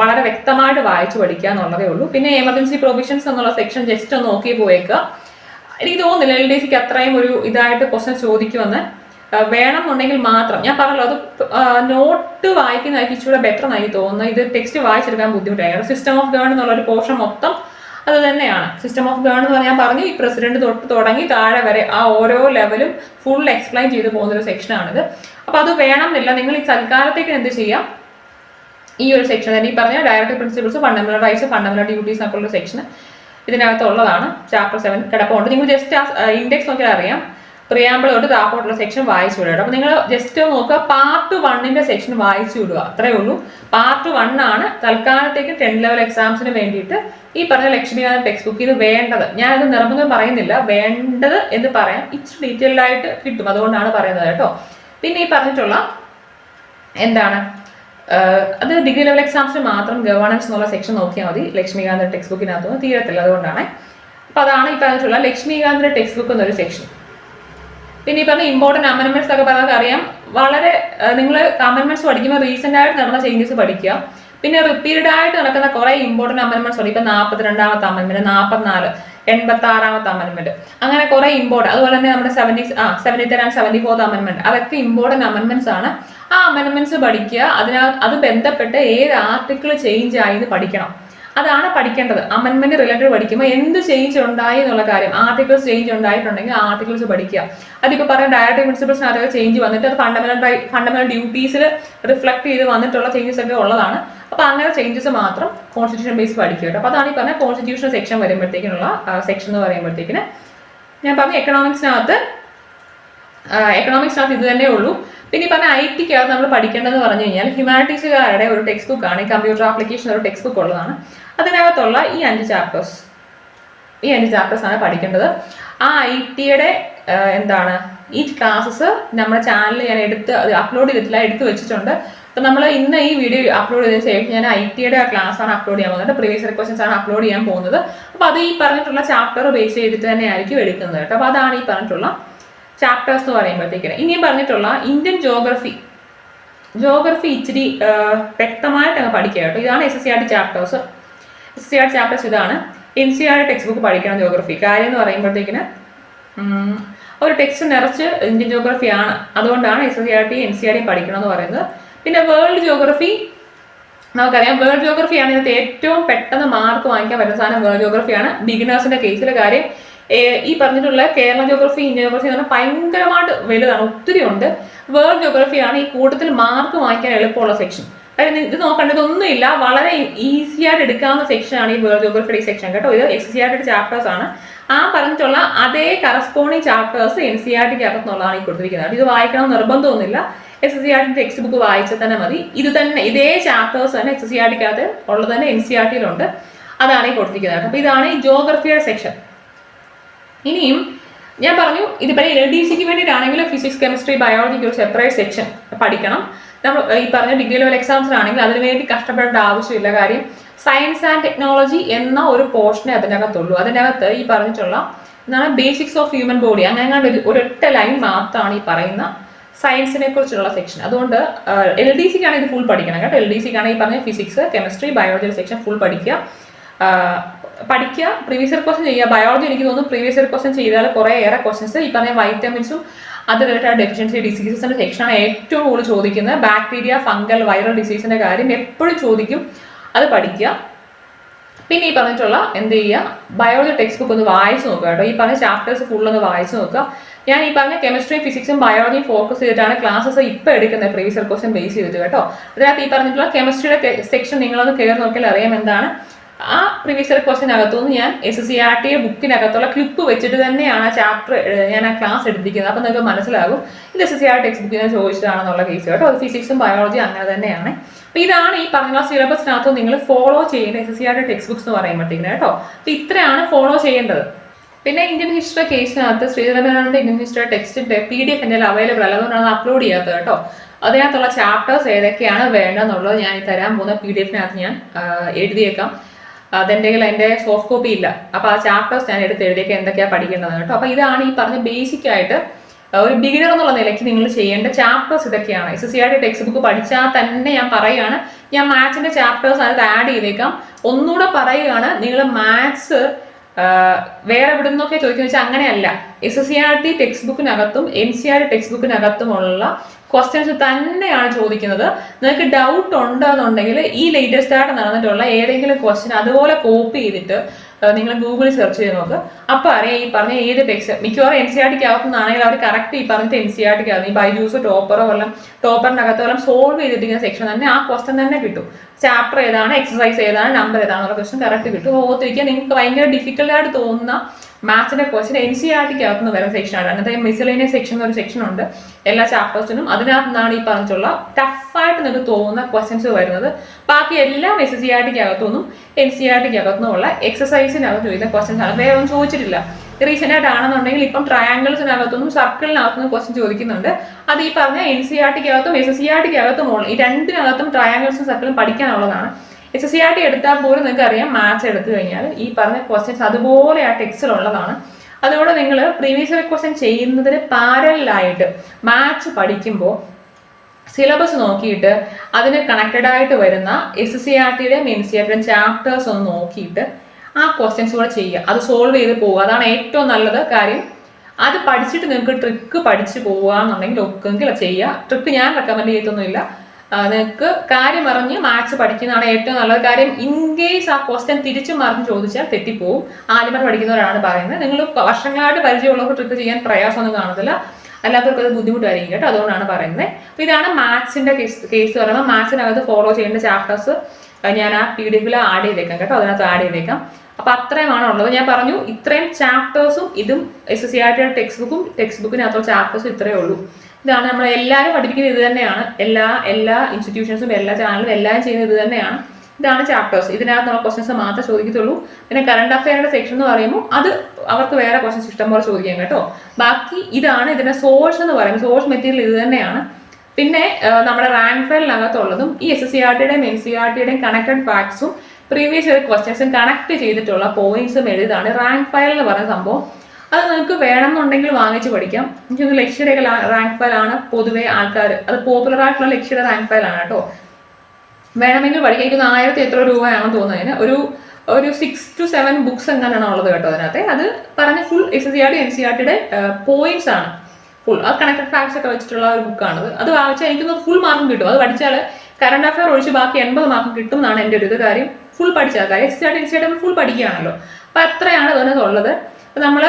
വളരെ വ്യക്തമായിട്ട് വായിച്ചു പഠിക്കുക എന്നുള്ളതേ ഉള്ളൂ. പിന്നെ എമർജൻസി പ്രൊവിഷൻസ് എന്നുള്ള സെക്ഷൻ ജസ്റ്റ് ഒന്ന് നോക്കി പോയേക്കുക. എനിക്ക് തോന്നുന്നില്ല എൽ ഡി സിക്ക് അത്രയും ഒരു ഇതായിട്ട് ക്വസ്റ്റൻ ചോദിക്കുമെന്ന്. വേണമെന്നുണ്ടെങ്കിൽ മാത്രം. ഞാൻ പറഞ്ഞല്ലോ അത് നോട്ട് വായിക്കുന്നതായിരിക്കും ഇച്ചിരി ബെറ്റർ എന്നായി തോന്നുന്നു ഇത് ടെക്സ്റ്റ് വായിച്ചെടുക്കാൻ ബുദ്ധിമുട്ടായി സിസ്റ്റം ഓഫ് ഗവൺ എന്നുള്ള ഒരു പോർഷൻ മൊത്തം അത് തന്നെയാണ്. സിസ്റ്റം ഓഫ് ഗവൺ എന്ന് പറഞ്ഞാൽ പറഞ്ഞു ഈ പ്രസിഡന്റ് തൊട്ട് തുടങ്ങി താഴെ വരെ ആ ഓരോ ലെവലും ഫുൾ എക്സ്പ്ലെയിൻ ചെയ്ത് പോകുന്ന ഒരു സെക്ഷനാണിത് അപ്പൊ അത് വേണമെന്നില്ല. നിങ്ങൾ ഈ സൽക്കാലത്തേക്ക് എന്ത് ചെയ്യാം? ഈ ഒരു സെക്ഷൻ തന്നെ. ഈ പറഞ്ഞ direct principles fundamental rights fundamental duties ഒക്കെ ഉള്ള സെക്ഷൻ ഇതിനകത്തുള്ളതാണ്. ചാപ്റ്റർ സെവൻ കിടപ്പുണ്ട്. നിങ്ങൾ ജസ്റ്റ് ആ ഇൻഡെക്സ് നോക്കിയാൽ അറിയാം. പ്രിയാമ്പിൾ തൊട്ട് താപ്പോട്ടുള്ള സെക്ഷൻ വായിച്ചു വിടുക അപ്പൊ നിങ്ങൾ ജസ്റ്റ് നോക്കുക. പാർട്ട് വണ്ണിന്റെ സെക്ഷൻ വായിച്ചു വിടുക. അത്രേ ഉള്ളൂ. പാർട്ട് വൺ ആണ് തൽക്കാലത്തേക്ക് ടെൻ ലെവൽ എക്സാംസിന് വേണ്ടിയിട്ട് ഈ പറഞ്ഞ ലക്ഷ്മികാന്ത് ടെക്സ്റ്റ് ബുക്ക് ഇത് വേണ്ടത്. ഞാനത് നിർബന്ധം പറയുന്നില്ല. വേണ്ടത് എന്ന് പറയാം ഇച്ചിരി ഡീറ്റെയിൽഡ് ആയിട്ട് കിട്ടും. അതുകൊണ്ടാണ് പറയുന്നത് കേട്ടോ. പിന്നെ ഈ പറഞ്ഞിട്ടുള്ള എന്താണ്? അത് ഡിഗ്രി ലെവൽ എക്സാംസിന് മാത്രം ഗവേണൻസ് എന്നുള്ള സെക്ഷൻ നോക്കിയാൽ മതി. ലക്ഷ്മികാന്ത് ടെക്സ്റ്റ് ബുക്കിനകത്തൊന്നും തീരത്തില്ല. അതുകൊണ്ടാണ്. അപ്പൊ അതാണ് ഈ പറഞ്ഞിട്ടുള്ള ലക്ഷ്മികാന്തിന്റെ ടെക്സ്റ്റ് ബുക്ക് എന്നൊരു സെക്ഷൻ പിന്നെ ഈ പറഞ്ഞ ഇമ്പോർട്ടന്റ് അമൻമെന്റ്സ് ഒക്കെ പറഞ്ഞാൽ അറിയാം. വളരെ നിങ്ങൾ അമൻമെന്റ്സ് പഠിക്കുമ്പോൾ റീസെന്റ് ആയിട്ട് നടന്ന ചേഞ്ചസ് പഠിക്കുക. പിന്നെ റിപ്പീറ്റഡ് ആയിട്ട് നടക്കുന്ന കുറെ ഇമ്പോർട്ടന്റ് അമൻമെന്റ്സ് ഉണ്ട്. ഇപ്പൊ നാൽപ്പത്തിരണ്ടാമത്തെ അമൻമെന്റ് നാൽപ്പത്തിനാല് എൺപത്തി ആറാമത്തെ അമൻമെന്റ് അങ്ങനെ കുറെ ഇമ്പോർട്ടന്റ് അതുപോലെ തന്നെ നമ്മുടെ സെവന്റി ആ seventy third and seventy fourth അമൻമെന്റ് അതൊക്കെ ഇമ്പോർട്ടന്റ് അമൻമെന്റ്സ് ആണ്. ആ അമൻമെന്റ്സ് പഠിക്കുക. അതിനകത്ത് അത് ബന്ധപ്പെട്ട് ഏത് ആർട്ടിക്കിൾ ചേഞ്ച് ആയി എന്ന് പഠിക്കണം. അതാണ് പഠിക്കേണ്ടത്. അമൻമെന്റ് റിലേറ്റഡ് പഠിക്കുമ്പോൾ എന്ത് ചേഞ്ച് ഉണ്ടായി എന്നുള്ള കാര്യം. ആർട്ടിക്കിൾസ് ചേഞ്ച് ഉണ്ടായിട്ടുണ്ടെങ്കിൽ ആർട്ടിക്കിൾസ് പഠിക്കുക. അതിപ്പോൾ പറയാം ഡയറക്റ്റ് പ്രിൻസിപ്പിൾസിനകത്ത് ചേഞ്ച് വന്നിട്ട് അത് ഫണ്ടമെന്റൽ ഫണ്ടമെന്റൽ ഡ്യൂട്ടീസിൽ റിഫ്ലക്ട് ചെയ്ത് വന്നിട്ടുള്ള ചേഞ്ചസ് ഒക്കെ ഉള്ളതാണ്. അപ്പോൾ അങ്ങനെ ചേഞ്ചസ് മാത്രം കോൺസ്റ്റിറ്റ്യൂഷൻ ബേസ് പഠിക്കുക കേട്ടോ. അപ്പൊ അതാണ് ഈ പറഞ്ഞ കോൺസ്റ്റിറ്റ്യൂഷൻ സെക്ഷൻ വരുമ്പോഴത്തേക്കിനുള്ള സെക്ഷൻ എന്ന് പറയുമ്പോഴത്തേക്കിന്. ഞാൻ പറഞ്ഞ എക്കണോമിക്സിനകത്ത് എക്കണോമിക്സിനകത്ത് ഇത് തന്നെ ഉള്ളൂ. പിന്നെ ഈ പറഞ്ഞ ഐ ടിക്കകത്ത് നമ്മൾ പഠിക്കേണ്ടതെന്ന് പറഞ്ഞു കഴിഞ്ഞാൽ ഹ്യൂമാനിറ്റീസുകാരുടെ ഒരു ടെക്സ്റ്റ് ബുക്കാണ് ഈ കമ്പ്യൂട്ടർ ആപ്ലിക്കേഷൻ ഒരു ടെക്സ്റ്റ് ബുക്ക് ഉള്ളതാണ്. അതിനകത്തുള്ള ഈ അഞ്ച് ചാപ്റ്റേഴ്സ് ഈ അഞ്ച് ചാപ്റ്റേഴ്സ് ആണ് പഠിക്കേണ്ടത്. ആ ഐ ടിയുടെ എന്താണ് ഈ ക്ലാസ്സസ് നമ്മുടെ ചാനലിൽ ഞാൻ എടുത്ത് അപ്ലോഡ് ചെയ്തിട്ടില്ല എടുത്ത് വെച്ചിട്ടുണ്ട്. അപ്പം നമ്മൾ ഇന്ന് ഈ വീഡിയോ അപ്ലോഡ് ചെയ്ത ശേഷം ഞാൻ ഐ ടിയുടെ ക്ലാസ് ആണ് അപ്ലോഡ് ചെയ്യാൻ പോകുന്നത്. പ്രീവിയസ് ക്വസ്റ്റൻസ് ആണ് അപ്ലോഡ് ചെയ്യാൻ പോകുന്നത്. അപ്പോൾ അത് ഈ പറഞ്ഞിട്ടുള്ള ചാപ്റ്റർ ബേസ് ചെയ്തിട്ട് തന്നെ ആയിരിക്കും എടുക്കുന്നത് കേട്ടോ. അപ്പോൾ അതാണ് ഈ പറഞ്ഞിട്ടുള്ള ചാപ്റ്റേഴ്സ് എന്ന് പറയുമ്പോഴത്തേക്കിന്. ഇനിയും പറഞ്ഞിട്ടുള്ള ഇന്ത്യൻ ജോഗ്രഫി ജോഗ്രഫി ഇച്ചിരി വ്യക്തമായിട്ടങ്ങ് പഠിക്കുക കേട്ടോ. ഇതാണ് S S C R T chapters S C ഇതാണ്. N C R text book പഠിക്കണം ജോഗ്രഫി കാര്യം എന്ന് പറയുമ്പോഴത്തേക്കിന് ഒരു ടെക്സ്റ്റ് നിറച്ച് ഇന്ത്യൻ ജോഗ്രഫി ആണ്. അതുകൊണ്ടാണ് S C R T N C R T പഠിക്കണം എന്ന് പറയുന്നത്. പിന്നെ വേൾഡ് ജോഗ്രഫി നമുക്കറിയാം. വേൾഡ് ജോഗ്രഫിയാണ് ഇതിനകത്ത് ഏറ്റവും പെട്ടെന്ന് മാർക്ക് വാങ്ങിക്കാൻ പറ്റുന്ന സാധനം വേൾഡ് ജോഗ്രഫിയാണ് ബിഗിനേഴ്സിന്റെ കേസിലെ കാര്യം ഈ പറഞ്ഞിട്ടുള്ള കേരള ജോഗ്രഫി ഇന്ത്യൻ ജോഗ്രഫി എന്ന് പറഞ്ഞാൽ ഭയങ്കരമായിട്ട് വലുതാണ് ഒത്തിരി ഉണ്ട്. വേൾഡ് ജോഗ്രഫിയാണ് ഈ കൂട്ടത്തിൽ മാർക്ക് വാങ്ങിക്കാൻ എളുപ്പമുള്ള സെക്ഷൻ ഇത് നോക്കേണ്ടത് ഇതൊന്നുമില്ല. വളരെ ഈസി ആയിട്ട് എടുക്കാവുന്ന സെക്ഷൻ ആണ് ഈ വേൾഡ് ജോഗ്രഫിയുടെ ഈ സെക്ഷൻ കേട്ടോ. ഇത് എസ് സി ആർ ചാപ്റ്റേഴ്സ് ആണ്. ആ പറഞ്ഞിട്ടുള്ള അതേ corresponding chapters N C R tick അകത്തുനിന്നുള്ളതാണ് ഈ കൊടുത്തിരിക്കുന്നത്. ഇത് വായിക്കണം നിർബന്ധമൊന്നുമില്ല. S C R T text book വായിച്ചാൽ തന്നെ മതി. ഇത് തന്നെ ഇതേ ചാപ്റ്റേഴ്സ് തന്നെ എസ് സി ആർ ടിക്കകത്ത് ഉള്ളത് തന്നെ എൻ സി ആർ ടിയിലുണ്ട് അതാണ് ഈ കൊടുത്തിരിക്കുന്നത് അപ്പൊ ഇതാണ് ഈ ജോഗ്രഫിയുടെ സെക്ഷൻ ഇനിയും ഞാൻ പറഞ്ഞു ഇതിപ്പോൾ എൽ ഡി സിക്ക് വേണ്ടിയിട്ടാണെങ്കിലും ഫിസിക്സ് കെമിസ്ട്രി ബയോളജിക്ക് ഒരു സെപ്പറേറ്റ് സെക്ഷൻ പഠിക്കണം. നമ്മൾ ഈ പറഞ്ഞ ഡിഗ്രി ലെവൽ എക്സാംസിനാണെങ്കിൽ അതിന് വേണ്ടി കഷ്ടപ്പെടേണ്ട ആവശ്യമില്ല. കാര്യം സയൻസ് ആൻഡ് ടെക്നോളജി എന്ന ഒരു പോർഷനെ അതിനകത്തുള്ളൂ. അതിനകത്ത് ഈ പറഞ്ഞിട്ടുള്ള എന്താണ് ബേസിക്സ് ഓഫ് ഹ്യൂമൻ ബോഡി അങ്ങനെ ഒരു ഒരൊറ്റ ലൈൻ മാത്രമാണ് ഈ പറയുന്ന സയൻസിനെ കുറിച്ചുള്ള സെക്ഷൻ അതുകൊണ്ട് എൽ ഡി സിക്കാണ് ഇത് ഫുൾ പഠിക്കണം കേട്ടോ. എൽ ഡി സിക്കാണ് ഈ പറഞ്ഞ physics chemistry biology section full പഠിക്കുക. പഠിക്കുക. പ്രീവിയസ് ഇയർ ക്വസ്റ്റൻ ചെയ്യുക. ബയോളജി എനിക്ക് തോന്നുന്നു പ്രീവിയസ് ഇയർ ക്വസ്റ്റൻ ചെയ്താൽ കുറേ ഏറെ ക്വസ്റ്റൻസ് ഈ പറഞ്ഞ വൈറ്റമിൻസും അത് റിലേറ്റഡ് ഡെഫിഷ്യൻസി ഡിസീസസിന്റെ സെക്ഷനാണ് ഏറ്റവും കൂടുതൽ ചോദിക്കുന്നത്. ബാക്ടീരിയ ഫംഗൽ വൈറൽ ഡിസീസിന്റെ കാര്യം എപ്പോഴും ചോദിക്കും. അത് പഠിക്കുക. പിന്നെ ഈ പറഞ്ഞിട്ടുള്ള എന്ത് ചെയ്യുക? ബയോളജി ടെക്സ്റ്റ് ബുക്ക് ഒന്ന് വായിച്ചു നോക്കുക കേട്ടോ. ഈ പറഞ്ഞ ചാപ്റ്റേഴ്സ് ഫുൾ ഒന്ന് വായിച്ചു നോക്കുക. ഞാൻ ഈ പറഞ്ഞ കെമിസ്ട്രിയും ഫിസിക്സും ബയോളജിയും ഫോക്കസ് ചെയ്തിട്ടാണ് ക്ലാസ്സസ് ഇപ്പോൾ എടുക്കുന്നത് പ്രീവിയസ് ക്വസ്റ്റൻ ബേസ് ചെയ്തിട്ട് കേട്ടോ. അതിനകത്ത് ഈ പറഞ്ഞിട്ടുള്ള കെമിസ്ട്രിയുടെ സെക്ഷൻ നിങ്ങളൊന്ന് കയറി നോക്കിയാൽ അറിയാം എന്താണ്? ആ പ്രീവിയസ് ഇയർ ക്വസ്റ്റിനകത്തുനിന്ന് ഞാൻ എസ് സി ആർ ടി ബുക്കിനകത്തുള്ള ക്ലിപ്പ് വെച്ചിട്ട് തന്നെയാണ് ആ ചാപ്റ്റർ ഞാൻ ആ ക്ലാസ് എടുത്തിരിക്കുന്നത്. അപ്പം നിങ്ങൾക്ക് മനസ്സിലാകും. ഇത് S S C R text ബുക്കിനെ ചോദിച്ചതാണെന്നുള്ള കേസ് കേട്ടോ. അത് ഫിസിക്സും ബയോളജിയും അങ്ങനെ തന്നെയാണ്. അപ്പം ഇതാണ് ഈ പറഞ്ഞ സിലബസിനകത്ത് നിങ്ങൾ ഫോളോ ചെയ്യുന്ന S C R text books എന്ന് പറയുമ്പോഴത്തേക്കിന് കേട്ടോ. അപ്പം ഇത്രയാണ് ഫോളോ ചെയ്യേണ്ടത്. പിന്നെ ഇന്ത്യൻ ഹിസ്റ്ററി കേസിനകത്ത് ശ്രീധരനാഥന്റെ ഇന്ത്യൻ ഹിസ്റ്ററി ടെക്സ്റ്റിന്റെ പി ഡി എഫ് എന്റെ അവൈലബിൾ അല്ല. അതുകൊണ്ടാണ് അപ്ലോഡ് ചെയ്യാത്തത് കേട്ടോ. അതിനകത്തുള്ള ചാപ്റ്റേഴ്സ് ഏതൊക്കെയാണ് വേണ്ടതെന്നുള്ളത് ഞാൻ തരാൻ പോകുന്ന പി ഡി എഫിനകത്ത് ഞാൻ എഴുതിയേക്കാം. അതെന്റെ കയ്യിൽ സോഫ്റ്റ് കോപ്പി ഇല്ല. അപ്പോൾ ആ ചാപ്റ്റേഴ്സ് ഞാൻ എടുത്ത് എഴുതിയൊക്കെ എന്തൊക്കെയാണ് പഠിക്കേണ്ടത് കേട്ടോ അപ്പോൾ ഇതാണ് ഈ പറഞ്ഞ ബേസിക് ആയിട്ട് ഒരു ബിഗിനർ എന്നുള്ള നിലയ്ക്ക് നിങ്ങൾ ചെയ്യേണ്ട ചാപ്റ്റേഴ്സ് ഇതൊക്കെയാണ്. S S C R text book പഠിച്ചാൽ തന്നെ ഞാൻ പറയുകയാണ് ഞാൻ മാത്സിന്റെ ചാപ്റ്റേഴ്സ് അതിൽ ആഡ് ചെയ്തേക്കാം. ഒന്നുകൂടെ പറയുകയാണ് നിങ്ങൾ മാത്സ് വേറെ എവിടെ നിന്നൊക്കെ ചോദിക്കുന്ന വെച്ചാൽ അങ്ങനെയല്ല. S S C R T text ബുക്കിനകത്തും N C R T text ബുക്കിനകത്തുമുള്ള questions തന്നെയാണ് ചോദിക്കുന്നത്. നിങ്ങൾക്ക് ഡൗട്ട് ഉണ്ടെന്നുണ്ടെങ്കിൽ ഈ ലേറ്റസ്റ്റ് ആയിട്ട് നടന്നിട്ടുള്ള ഏതെങ്കിലും ക്വസ്റ്റ്യൻ അതുപോലെ കോപ്പി ചെയ്തിട്ട് നിങ്ങൾ ഗൂഗിളിൽ സെർച്ച് ചെയ്ത് നോക്ക്. അപ്പോൾ അറിയാം ഈ പറഞ്ഞ ഏത് ടെക്സ്റ്റ് മിക്കവാറും എൻ സി ആർ ടിക്ക് അകത്തുനിന്നാണെങ്കിൽ അവർ കറക്റ്റ് ഈ പറഞ്ഞിട്ട് എൻ സി ആർ ടിക്ക് ഈ ബൈജൂസ് ടോപ്പറോ വല്ലതും അകത്ത് വല്ലതും സോൾവ് ചെയ്തിരിക്കുന്ന സെക്ഷൻ തന്നെ ആ ക്വസ്റ്റ്യൻ തന്നെ കിട്ടും. ചാപ്റ്റർ ഏതാണ് എക്സസൈസ് ഏതാണ് നമ്പർ ഏതാണെന്നുള്ള ക്വസ്റ്റ്യൻ കറക്റ്റ് കിട്ടും. ഓർത്തിരിക്കുക നിങ്ങൾക്ക് ഭയങ്കര ഡിഫിക്കൽട്ടായിട്ട് തോന്നുന്ന മാത്സിന്റെ ക്വസ്റ്റ്യൻ എൻ സി ആർ ടിക്ക് അകത്തുനിന്ന് വരുന്ന സെക്ഷനാണ് അന്നത്തെ മിസലേനിയസ് സെക്ഷൻ ഒരു സെക്ഷൻ ഉണ്ട്. എല്ലാ ചാപ്റ്റേഴ്സിനും അതിനകത്ത് നിന്നാണ് ഈ പറഞ്ഞിട്ടുള്ള ടഫായിട്ട് നിങ്ങൾക്ക് തോന്നുന്ന ക്വസ്റ്റ്യൻസ് വരുന്നത്. ബാക്കി എല്ലാം എസ് സി ആർ ടിക്ക് അകത്തുനിന്നും എൻ സി ആർ ടിക്ക് അകത്തുനിന്നുള്ള എക്സസൈസിനകത്ത് ചോദിക്കുന്ന ക്വസ്റ്റ്യൻസ് ആണ്. വേറെ ഒന്നും ചോദിച്ചിട്ടില്ല. റീസെന്റ് ആയിട്ടാണെന്നുണ്ടെങ്കിൽ ഇപ്പം ട്രയാങ്കിൾസിനകത്തുനിന്നും സർക്കിളിനകത്തുനിന്നും ക്വസ്റ്റ്യൻ ചോദിക്കുന്നുണ്ട്. അത് ഈ പറഞ്ഞ എൻ സി ആർ ടിക്ക് അകത്തും എസ് സി ആർ ടിക്ക് അകത്തും ഉള്ള ഈ രണ്ടിനകത്തും ട്രയാങ്കിൾസും സർക്കിളും പഠിക്കാനുള്ളതാണ്. S S C R T എടുത്താൽ പോലും നിങ്ങൾക്ക് അറിയാം മാത്സ് എടുത്തു കഴിഞ്ഞാൽ ഈ പറഞ്ഞ ക്വസ്റ്റ്യൻസ് അതുപോലെ ആ ടെക്സ്റ്റിലുള്ളതാണ് അതുകൊണ്ട് നിങ്ങൾ പ്രീവിയസ് ഇയർ ക്വസ്റ്റ്യൻ ചെയ്യുന്നതിന് പാരലായിട്ട് മാത്സ് പഠിക്കുമ്പോൾ സിലബസ് നോക്കിയിട്ട് അതിന് കണക്റ്റഡ് ആയിട്ട് വരുന്ന എസ് സി ആർ ടിയുടെയും എൻ സി ആർ ചാപ്റ്റേഴ്സ് ഒന്ന് നോക്കിയിട്ട് ആ ക്വസ്റ്റ്യൻസ് കൂടെ ചെയ്യുക. അത് സോൾവ് ചെയ്ത് പോവുക. അതാണ് ഏറ്റവും നല്ലത് കാര്യം. അത് പഠിച്ചിട്ട് നിങ്ങൾക്ക് ട്രിക്ക് പഠിച്ചു പോവുക എന്നുണ്ടെങ്കിൽ ഒക്കെ ചെയ്യുക. ട്രിക്ക് ഞാൻ റെക്കമെൻഡ് ചെയ്തൊന്നുമില്ല. നിങ്ങൾക്ക് കാര്യം അറിഞ്ഞ് മാത്സ് പഠിക്കുന്നതാണ് ഏറ്റവും നല്ലത്. കാര്യം ഇൻ കേസ് ആ ക്വസ്റ്റ്യൻ തിരിച്ചു മറിഞ്ഞ് ചോദിച്ചാൽ തെറ്റിപ്പോവും. ആദ്യമായി പഠിക്കുന്നവരാണ് പറയുന്നത്. നിങ്ങൾ വർഷങ്ങളായിട്ട് പരിചയമുള്ളവർക്ക് ട്രിക്ക് ചെയ്യാൻ പ്രയാസമൊന്നും കാണത്തില്ല. അല്ലാത്തവർക്ക് അത് ബുദ്ധിമുട്ടായിരിക്കും കേട്ടോ. അതുകൊണ്ടാണ് പറയുന്നത്. അപ്പോൾ ഇതാണ് മാത്സിന്റെ കേസ് കേസ് പറയുമ്പോൾ മാത്സിനകത്ത് ഫോളോ ചെയ്യേണ്ട ചാപ്റ്റേഴ്സ് ഞാൻ ആ പി ഡി എഫിൽ ആഡ് ചെയ്തേക്കാം കേട്ടോ. അതിനകത്ത് ആഡ് ചെയ്തേക്കാം. അപ്പൊ അത്രയുമാണ് ഉള്ളത്. ഞാൻ പറഞ്ഞു ഇത്രയും ചാപ്റ്റേഴ്സും ഇതും എസ് എസ് സി ആർ ടിയുടെ ടെക്സ്റ്റ് ബുക്കും ടെക്സ്റ്റ് ബുക്കിനകത്തുള്ള ചാപ്റ്റേഴ്സും ഇത്രയേ ഉള്ളൂ. ഇതാണ് നമ്മൾ എല്ലാവരും പഠിപ്പിക്കുന്നത് ഇത് തന്നെയാണ്. എല്ലാ എല്ലാ ഇൻസ്റ്റിറ്റ്യൂഷൻസും എല്ലാ ചാനലും എല്ലാം ചെയ്യുന്നത് ഇത് തന്നെയാണ്. ഇതാണ് ചാപ്റ്റേഴ്സ് ഇതിനകത്ത് നമ്മൾ ക്വസ്റ്റൻസ് മാത്രമേ ചോദിക്കത്തുള്ളൂ. പിന്നെ കറണ്ട് അഫയറിന്റെ സെക്ഷൻ എന്ന് പറയുമ്പോൾ അത് അവർക്ക് വേറെ ക്വസ്റ്റൻസ് ഇഷ്ടം പോലെ ചോദിക്കാം കേട്ടോ. ബാക്കി ഇതാണ് ഇതിന്റെ സോഴ്സ് എന്ന് പറയുന്നത്. സോഴ്സ് മെറ്റീരിയൽ ഇത് തന്നെയാണ്. പിന്നെ നമ്മുടെ റാങ്ക് ഫയലിനകത്തുള്ളതും ഈ എസ് എസ് സി ആർ ടിയുടെയും എൻ സി ആർ ടിയുടെയും കണക്റ്റഡ് ഫാക്ട്സും പ്രീവിയസ് ഇയർ ക്വസ്റ്റ്യൻസും കണക്ട് ചെയ്തിട്ടുള്ള പോയിന്റ്സും എഴുതാണ് റാങ്ക് ഫയൽ എന്ന് പറയുന്ന സംഭവം. അത് നിങ്ങൾക്ക് വേണമെന്നുണ്ടെങ്കിൽ വാങ്ങിച്ച് പഠിക്കാം. എനിക്ക് ലക്ഷ്യയുടെ റാങ്ക് ആണ് പൊതുവെ ആൾക്കാർ അത് പോപ്പുലർ ആയിട്ടുള്ള ലക്ഷ്യയുടെ റാങ്ക് ആണ് കേട്ടോ. വേണമെങ്കിൽ പഠിക്കാം. എനിക്ക് ആയിരത്തി എത്ര രൂപയാണെന്ന് തോന്നുന്നതിന് ഒരു ഒരു സിക്സ് ടു സെവൻ ബുക്സ് എങ്ങനെയാണ് ഉള്ളത് കേട്ടോ അതിനകത്ത്. അത് പറഞ്ഞ full S C R T N C R ടിയുടെ പോയിന്റ്സ് ആണ്. ഫുൾ അത് കണക്റ്റഡ് ഫാക്ട്സ് ഒക്കെ വെച്ചിട്ടുള്ള ഒരു ബുക്കാണത് അത് വായിച്ചാൽ എനിക്ക് ഫുൾ മാർക്കും കിട്ടും. അത് പഠിച്ചാൽ കറണ്ട് അഫയർ ഒഴിച്ച് ബാക്കി എൺപത് മാർക്കും കിട്ടും എന്നാണ് എന്റെ ഒരു ഇത് കാര്യം. ഫുൾ പഠിച്ചാൽ കാര്യം S C R T N C R T full പഠിക്കുകയാണല്ലോ. അപ്പം അത്രയാണ് ഇതിനകത്ത് ഉള്ളത് അപ്പം നമ്മൾ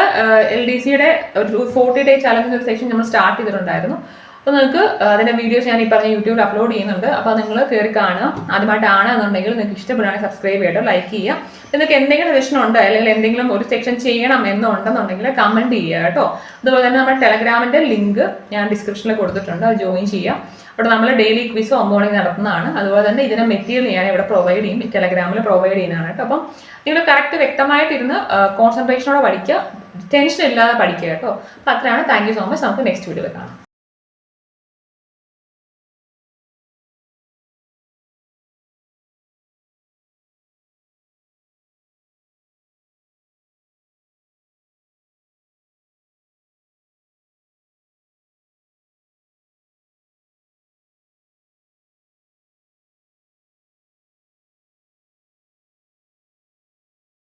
എൽ ഡി സിയുടെ ഒരു ഫോർട്ടി ഡേ ചലഞ്ച് ഒരു സെക്ഷൻ നമ്മൾ സ്റ്റാർട്ട് ചെയ്തിട്ടുണ്ടായിരുന്നു. അപ്പോൾ നിങ്ങൾക്ക് അതിന്റെ വീഡിയോസ് ഞാൻ ഈ പറഞ്ഞ യൂട്യൂബിൽ അപ്ലോഡ് ചെയ്യുന്നുണ്ട്. അപ്പോൾ നിങ്ങൾ കയറി കാണുക. ആദ്യമായിട്ടാണ് എന്നുണ്ടെങ്കിൽ നിങ്ങൾക്ക് ഇഷ്ടപ്പെടുകയാണെങ്കിൽ സബ്സ്ക്രൈബ് ചെയ്യട്ടോ ലൈക്ക് ചെയ്യുക. നിങ്ങൾക്ക് എന്തെങ്കിലും സജഷൻ ഉണ്ട് അല്ലെങ്കിൽ എന്തെങ്കിലും ഒരു സെക്ഷൻ ചെയ്യണം എന്നുണ്ടെന്നുണ്ടെങ്കിൽ കമന്റ് ചെയ്യുക കേട്ടോ. അതുപോലെ തന്നെ നമ്മുടെ ടെലഗ്രാമിന്റെ ലിങ്ക് ഞാൻ ഡിസ്ക്രിപ്ഷനിൽ കൊടുത്തിട്ടുണ്ട്. അത് ജോയിൻ ചെയ്യാം അവിടെ നമ്മൾ ഡെയിലി ക്വിസ് ഓൺബോർഡിങ് നടത്തുന്നതാണ്. അതുപോലെ തന്നെ ഇതിന്റെ മെറ്റീരിയൽ ഞാൻ ഇവിടെ പ്രൊവൈഡ് ചെയ്യും ടെലഗ്രാമിൽ പ്രൊവൈഡ് ചെയ്യുന്നതാണ് കേട്ടോ. അപ്പം നിങ്ങൾ കറക്റ്റ് വ്യക്തമായിട്ടിരുന്ന് കോൺസെൻട്രേഷനോടെ പഠിക്കുക. ടെൻഷൻ ഇല്ലാതെ പഠിക്കുക കേട്ടോ. അപ്പം അത്രയാണ്. താങ്ക് യു സോ മച്ച് നമുക്ക് നെക്സ്റ്റ് വീഡിയോയിൽ കാണാം.